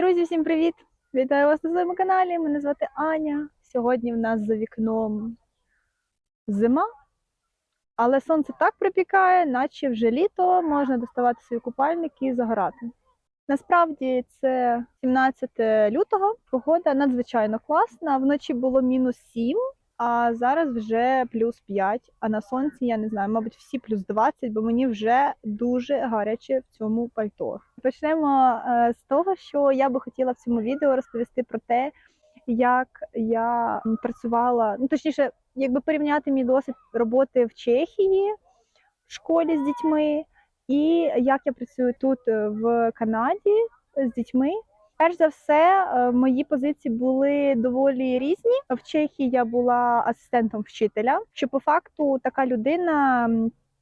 Друзі, всім привіт! Вітаю вас на своєму каналі. Мене звати Аня. Сьогодні в нас за вікном зима, але сонце так припікає, наче вже літо, можна доставати свої купальники і загорати. Насправді це 17 лютого. Погода надзвичайно класна. Вночі було мінус 7, а зараз вже плюс 5. А на сонці я не знаю, мабуть, всі плюс 20, бо мені вже дуже гаряче в цьому пальто. Почнемо е, з того, що я би хотіла в цьому відео розповісти про те, як я працювала, ну точніше, якби порівняти мій досвід роботи в Чехії в школі з дітьми, і як я працюю тут е, в Канаді з дітьми. Перш за все, е, мої позиції були доволі різні. В Чехії я була асистентом вчителя, що по факту така людина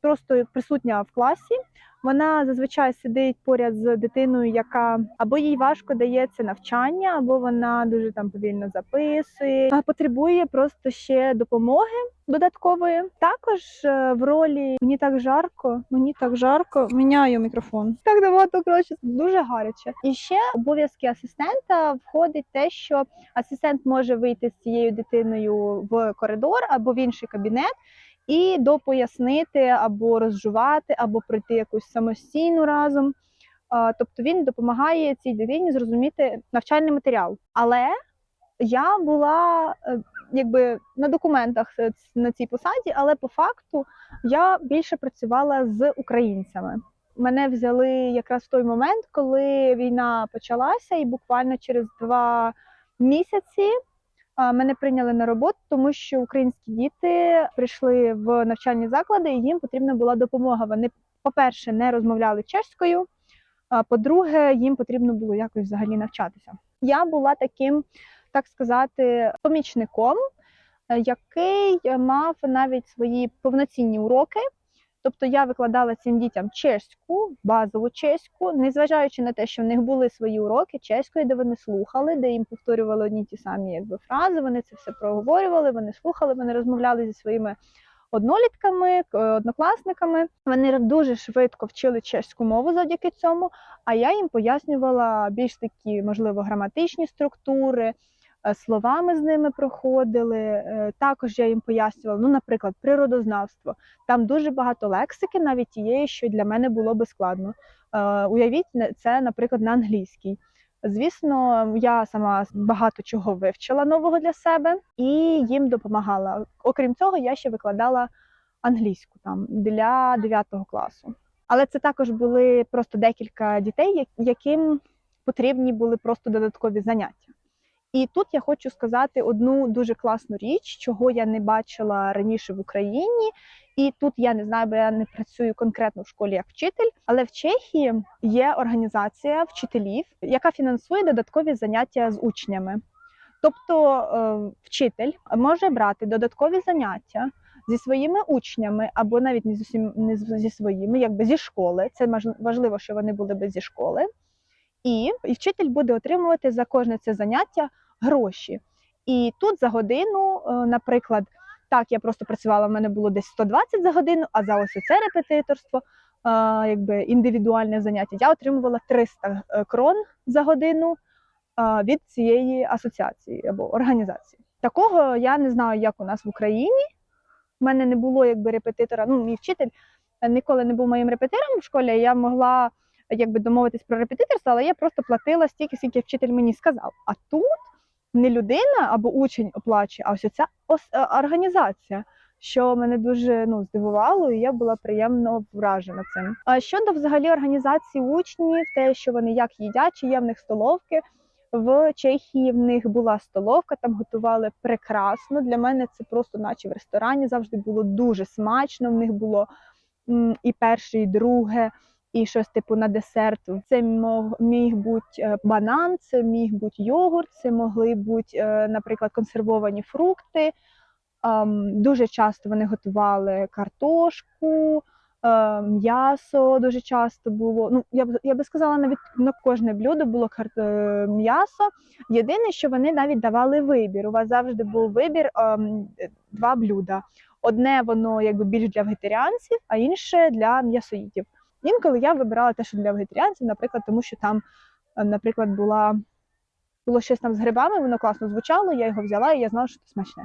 просто присутня в класі. Вона зазвичай сидить поряд з дитиною, яка або їй важко дається навчання, або вона дуже там повільно записує, а потребує просто ще допомоги додаткової. Також е, в ролі мені так жарко, мені так жарко. Міняю мікрофон. Так набагато коротше, дуже гаряче. І ще обов'язки асистента входить те, що асистент може вийти з цією дитиною в коридор або в інший кабінет і допояснити або розжувати, або пройти якусь самостійну разом. Тобто він допомагає цій дитині зрозуміти навчальний матеріал. Але я була е, якби на документах е, на цій посаді, але по факту я більше працювала з українцями. Мене взяли якраз в той момент, коли війна почалася, і буквально через два місяці мене прийняли на роботу, тому що українські діти прийшли в навчальні заклади, і їм потрібна була допомога. Вони, по-перше, не розмовляли чеською. А по-друге, їм потрібно було якось взагалі навчатися. Я була таким, так сказати, помічником, е, який е, мав навіть свої повноцінні уроки. Тобто я викладала цим дітям чеську, базову чеську, незважаючи на те, що в них були свої уроки чеської, де вони слухали, де їм повторювали одні ті самі якби, фрази, вони це все проговорювали, вони слухали, вони розмовляли зі своїми однолітками, однокласниками. Вони дуже швидко вчили чеську мову завдяки цьому, а я їм пояснювала більш такі, можливо, граматичні структури. Е, Словами з ними проходили. е, Також я їм пояснювала, ну, наприклад, природознавство. Там дуже багато лексики, навіть тієї, що для мене було би складно. Е, Уявіть, це, наприклад, на англійській. Звісно, я сама багато чого вивчила нового для себе і їм допомагала. Окрім цього, я ще викладала англійську там для 9 класу. Але це також були просто декілька дітей, яким потрібні були просто додаткові заняття. І тут я хочу сказати одну дуже класну річ, чого я не бачила раніше в Україні. І тут я не знаю, бо я не працюю конкретно в школі як вчитель, але в Чехії є організація вчителів, яка фінансує додаткові заняття з учнями. Тобто е, вчитель може брати додаткові заняття зі своїми учнями, або навіть не зі, всім- не зі своїми, якби зі школи. Це важливо, що вони були би зі школи. І, і вчитель буде отримувати за кожне це заняття гроші. І тут за годину, е, наприклад, так, я просто працювала, в мене було десь 120 за годину, а за ось це репетиторство, е, якби індивідуальне заняття, я отримувала 300 е, крон за годину від цієї асоціації або організації. Такого я не знаю, як у нас в Україні. У мене не було якби репетитора. Ну, мій вчитель ніколи не був моїм репетитором в школі. Я могла якби домовитись про репетиторство, але я просто платила стільки, скільки вчитель мені сказав. А тут не людина або учень оплачує, а ось ця організація, що мене дуже ну, здивувало, і я була приємно вражена цим. А щодо взагалі організації учнів, те, що вони як їдять, чи є в них столовки. В Чехії в них була столовка, там готували прекрасно. Для мене це просто, наче в ресторані, завжди було дуже смачно. В них було і перше, і друге, і щось типу на десерт. Це міг бути е, банан, це міг бути йогурт, це могли бути, е, наприклад, консервовані фрукти. Дуже часто вони готували картошку, е, м'ясо дуже часто було. Ну, я б я би сказала, навіть на кожне блюдо було м'ясо. Єдине, що вони навіть давали вибір. У вас завжди був вибір два блюда. Одне воно якби більш для вегетаріанців, а інше для м'ясоїдів. Інколи я вибирала те, що для вегетаріанців, наприклад, тому що там Е, Наприклад, була було щось там з грибами, воно класно звучало, я його взяла і я знала, що це смачне.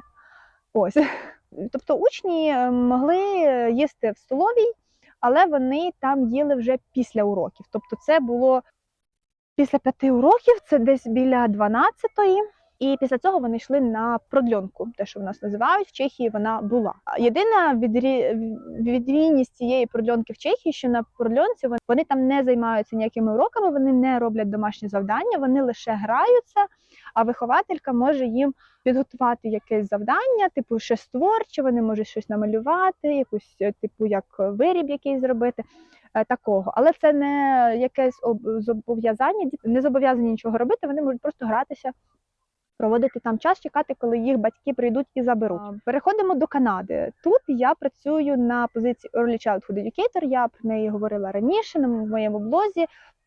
Ось. Тобто учні е, могли їсти в столовій, але вони там їли вже після уроків. Тобто, це було після п'яти уроків, це десь біля 12-ї. І після цього вони йшли на продльонку, те, що в нас називають в Чехії, вона була. Єдина відрі... відмінність цієї продльонки в Чехії, що на продльонці вони- там не займаються ніякими уроками, вони не роблять домашні завдання, вони лише граються, а вихователька може їм підготувати якесь завдання, типу щось творче, вони можуть щось намалювати, якусь типу як виріб якийсь зробити. е, Такого, але це не якесь зобов'язання. Не зобов'язані нічого робити. Вони можуть просто гратися, проводити там час, чекати, коли їх батьки прийдуть і заберуть. Переходимо до Канади. Тут я працюю на позиції Early Childhood Educator, Я про неї говорила раніше на моєму блозі.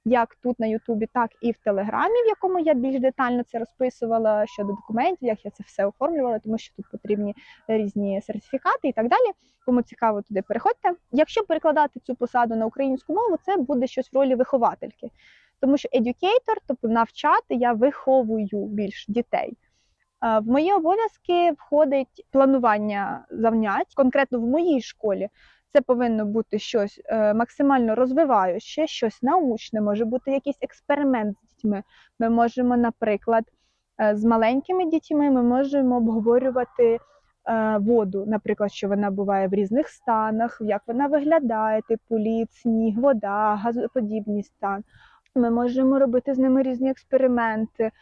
Як тут на Ютубі, так і в Телеграмі, в якому я більш детально це розписувала щодо документів, як я це все оформлювала, тому що тут потрібні різні сертифікати і так далі. Кому цікаво, туди переходьте. Якщо перекладати цю посаду на українську мову, це буде щось в ролі виховательки, тому що educator, тобто навчати, я виховую більш дітей. Е, В мої обов'язки входить планування завнять. Конкретно в моїй школі це повинно бути щось е, максимально розвиваюче, щось научне, може бути якийсь експеримент з дітьми. Ми можемо, наприклад, е, з маленькими дітьми ми можемо обговорювати воду, наприклад, що вона буває в різних станах, як вона виглядає, типу лід, сніг, вода, газоподібний стан. Ми можемо робити з ними різні експерименти, е,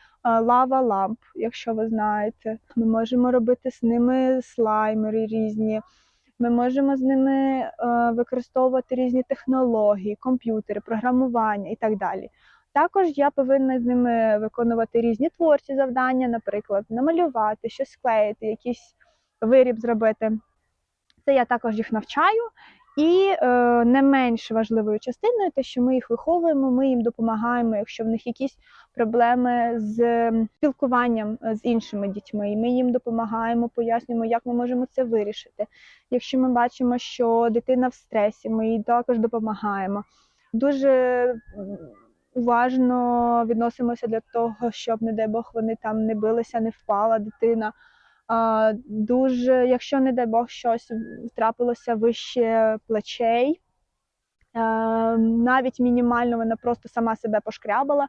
лава ламп, якщо ви знаєте. Ми можемо робити з ними слаймери різні. Ми можемо з ними е, використовувати різні технології, комп'ютери, програмування і так далі. Також я повинна з ними виконувати різні творчі завдання, наприклад, намалювати, щось склеїти, якийсь виріб зробити. Це я також їх навчаю. І е, не менш важливою частиною те, що ми їх виховуємо, ми їм допомагаємо, якщо в них якісь проблеми з спілкуванням е, з іншими дітьми. І ми їм допомагаємо, пояснюємо, як ми можемо це вирішити. Якщо ми бачимо, що дитина в стресі, ми їй також допомагаємо. Дуже уважно відносимося для того, щоб, не дай Бог, вони там не билися, не впала дитина. Дуже, якщо, не дай Бог, щось трапилося вище плечей, е, навіть мінімально вона просто сама себе пошкрябала.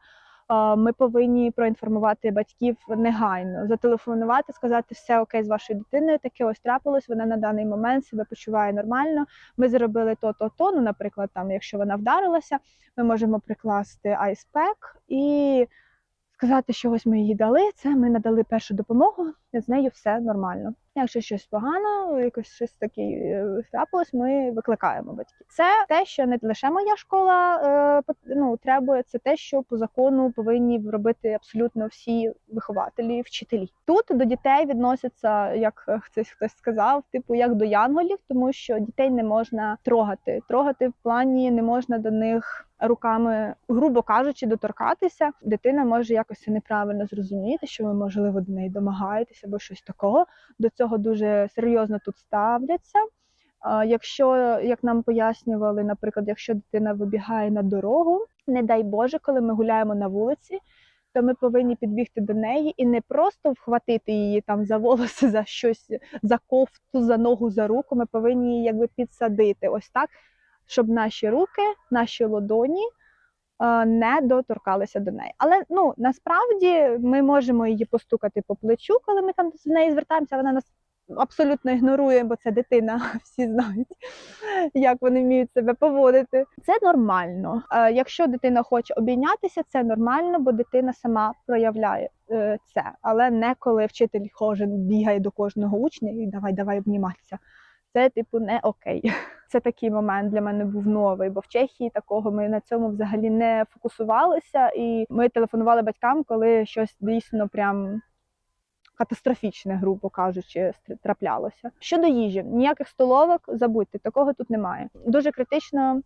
Ми повинні проінформувати батьків негайно, зателефонувати, сказати, все окей з вашою дитиною, таке ось трапилось, вона на даний момент себе почуває нормально. Ми зробили то, то, то. Ну, наприклад, там, якщо вона вдарилася, ми можемо прикласти айспек і сказати, що ось ми їй дали, це ми надали першу допомогу, з нею все нормально. Якщо щось погано, якось щось таке е, трапилось, ми викликаємо батьків. Це те, що не лише моя школа е, ну, требує, це те, що по закону повинні робити абсолютно всі вихователі, вчителі. Тут до дітей відносяться, як е, хтось хтось сказав, типу як до янголів, тому що дітей не можна трогати. Трогати в плані не можна до них руками, грубо кажучи, доторкатися. Дитина може якось неправильно зрозуміти, що ви можливо до неї домагаєтеся або щось такого. До цього дуже серйозно тут ставляться. Якщо, як нам пояснювали, наприклад, якщо дитина вибігає на дорогу, не дай Боже, коли ми гуляємо на вулиці, то ми повинні підбігти до неї і не просто вхватити її там за волоси, за щось, за кофту, за ногу, за руку. Ми повинні її якби підсадити ось так, щоб наші руки, наші ладоні е, не доторкалися до неї. Але ну насправді ми можемо її постукати по плечу, коли ми там до неї звертаємося. Вона нас абсолютно ігнорує, бо це дитина. Всі знають, як вони вміють себе поводити. Це нормально. Е, Якщо дитина хоче обійнятися, це нормально, бо дитина сама проявляє е, це. Але не коли вчитель кожен бігає до кожного учня і давай, давай обніматися. Це типу не окей. Це такий момент для мене був новий, бо в Чехії такого ми на цьому взагалі не фокусувалися, і ми телефонували батькам, коли щось дійсно прям катастрофічне, грубо кажучи, траплялося. Щодо їжі, ніяких столовок, забудьте, такого тут немає. Дуже критично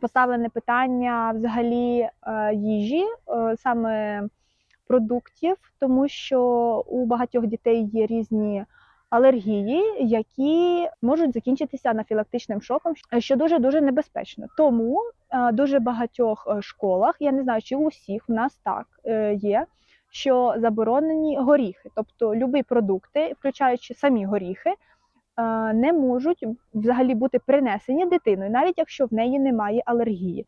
поставлене питання взагалі е, їжі, е, саме продуктів, тому що у багатьох дітей є різні алергії, які можуть закінчитися анафілактичним шоком, що дуже дуже небезпечно. Тому е, дуже багатьох е, школах, я не знаю, чи у всіх в нас так е, є. Що заборонені горіхи, тобто любі продукти, включаючи самі горіхи, не можуть взагалі бути принесені дитиною, навіть якщо в неї немає алергії.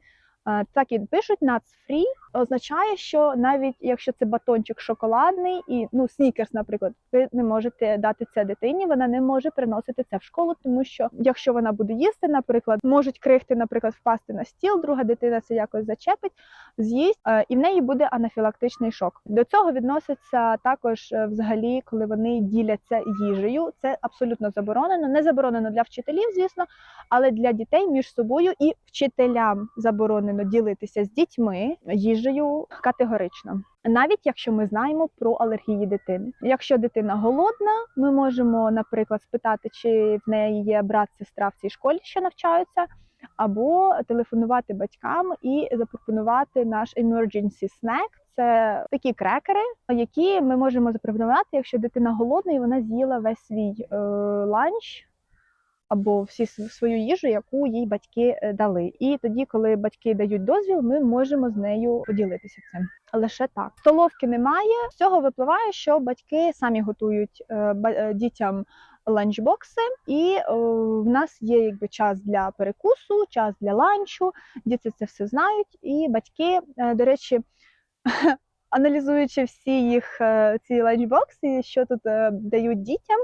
Так і пишуть free, означає, що навіть якщо це батончик шоколадний і ну снікерс, наприклад, ви не можете дати це дитині, вона не може приносити це в школу, тому що якщо вона буде їсти, наприклад, можуть крихти, наприклад, впасти на стіл, друга дитина це якось зачепить, з'їсть, е, і в неї буде анафілактичний шок. До цього відноситься також е, взагалі, коли вони діляться їжею. Це абсолютно заборонено. Не заборонено для вчителів, звісно, але для дітей між собою і вчителям заборонено ділитися з дітьми їжею категорично. Навіть якщо ми знаємо про алергії дитини. Якщо дитина голодна, ми можемо, наприклад, спитати, чи в неї є брат, сестра в цій школі, що навчаються, або телефонувати батькам і запропонувати наш emergency snack. Це такі крекери, які ми можемо запропонувати, якщо дитина голодна і вона з'їла весь свій е, ланч або всі свою їжу, яку їй батьки е, дали. І тоді, коли батьки дають дозвіл, ми можемо з нею поділитися цим. Лише так. Столовки немає. З цього випливає, що батьки самі готують е, е, дітям ланчбокси, і в нас є якби час для перекусу, час для ланчу. Діти це все знають, і батьки, до речі. Аналізуючи всі їх е, ці ланчбокси, що тут е, дають дітям,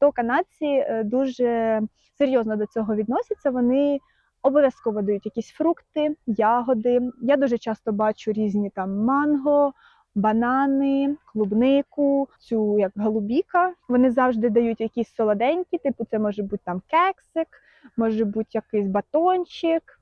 то канадці е, дуже серйозно до цього відносяться. Вони обов'язково дають якісь фрукти, ягоди. Я дуже часто бачу різні там манго, банани, клубнику, цю як голубіка. Вони завжди дають якісь солоденькі, типу це може бути там кексик, може бути якийсь батончик.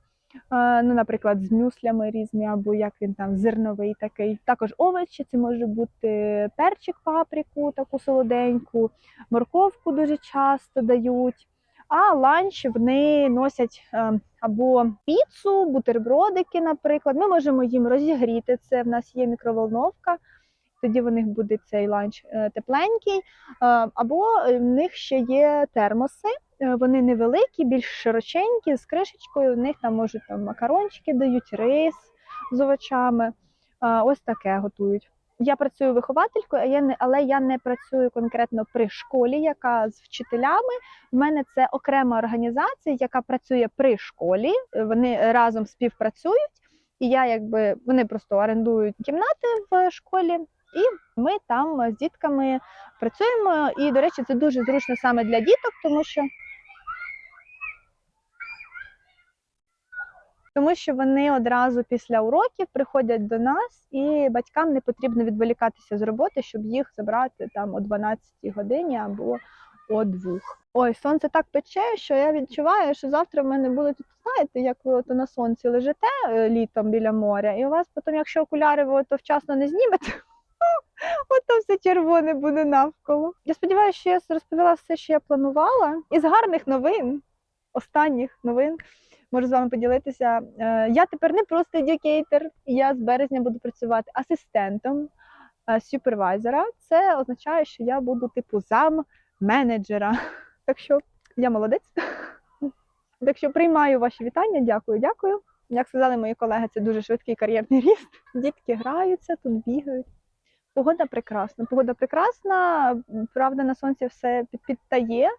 Ну, наприклад, з мюслями різні, або як він там зерновий такий. Також овочі, це може бути перчик, паприку, таку солоденьку, морковку дуже часто дають. А ланч вони носять е, або піцу, бутербродики, наприклад. Ми можемо їм розігріти це. В нас є мікроволновка, тоді в них буде цей ланч е, тепленький. Е, Або в них ще є термоси. Е, Вони невеликі, більш широченькі, з кришечкою. В них там можуть там макарончики дають, рис з овочами. Ось таке готують. Я працюю вихователькою, а я не, але я не працюю конкретно при школі, яка з вчителями. В мене це окрема організація, яка працює при школі. Вони разом співпрацюють, і я якби вони просто орендують кімнати в школі, і ми там з дітками працюємо. І, до речі, це дуже зручно саме для діток, тому що. Тому що вони одразу після уроків приходять до нас, і батькам не потрібно відволікатися з роботи, щоб їх забрати там о 12 годині або о 2. Ой, сонце так пече, що я відчуваю, що завтра в мене буде тут, знаєте, як ви на сонці лежите е, літом біля моря, і у вас потім, якщо окуляри ви ото вчасно не знімете, ото все червоне буде навколо. Я сподіваюся, що я розповіла все, що я планувала. Із гарних новин, останніх новин можу з вами поділитися. Е, Я тепер не просто едюкейтер, я з березня буду працювати асистентом е, супервайзера. Це означає, що я буду типу зам менеджера. Так що я молодець. Так що приймаю ваші вітання. Дякую, дякую. Як сказали мої колеги, це дуже швидкий кар'єрний ріст. Дітки граються, тут бігають. Погода прекрасна. Погода прекрасна. Правда, на сонці все під- підтає.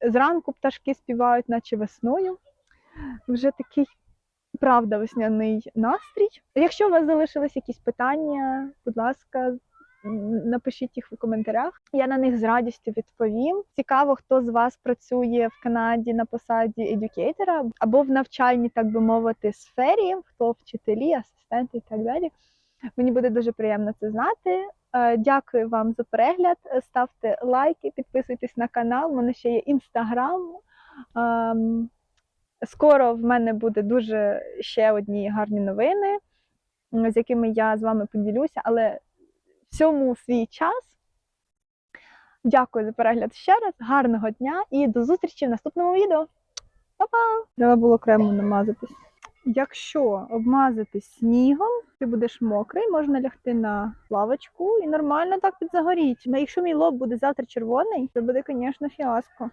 Зранку пташки співають, наче весною. Вже такий правда весняний настрій. Якщо у вас залишились якісь питання, будь ласка, напишіть їх у коментарях. Я на них з радістю відповім. Цікаво, хто з вас працює в Канаді на посаді едюкейтора або в навчальній, так би мовити, сфері, хто вчителі, асистенти і так далі. Мені буде дуже приємно це знати. Е, Дякую вам за перегляд. Ставте лайки, підписуйтесь на канал. У мене ще є інстаграм. Ем, Скоро в мене буде дуже ще одні гарні новини, з якими я з вами поділюся, але всьому свій час. Дякую за перегляд ще раз. Гарного дня і до зустрічі в наступному відео. Па-па! Треба було кремом намазатись. Якщо обмазати снігом, ти будеш мокрий, можна лягти на лавочку і нормально так підзагоріть. Якщо мій лоб буде завтра червоний, це буде, звісно, фіаско.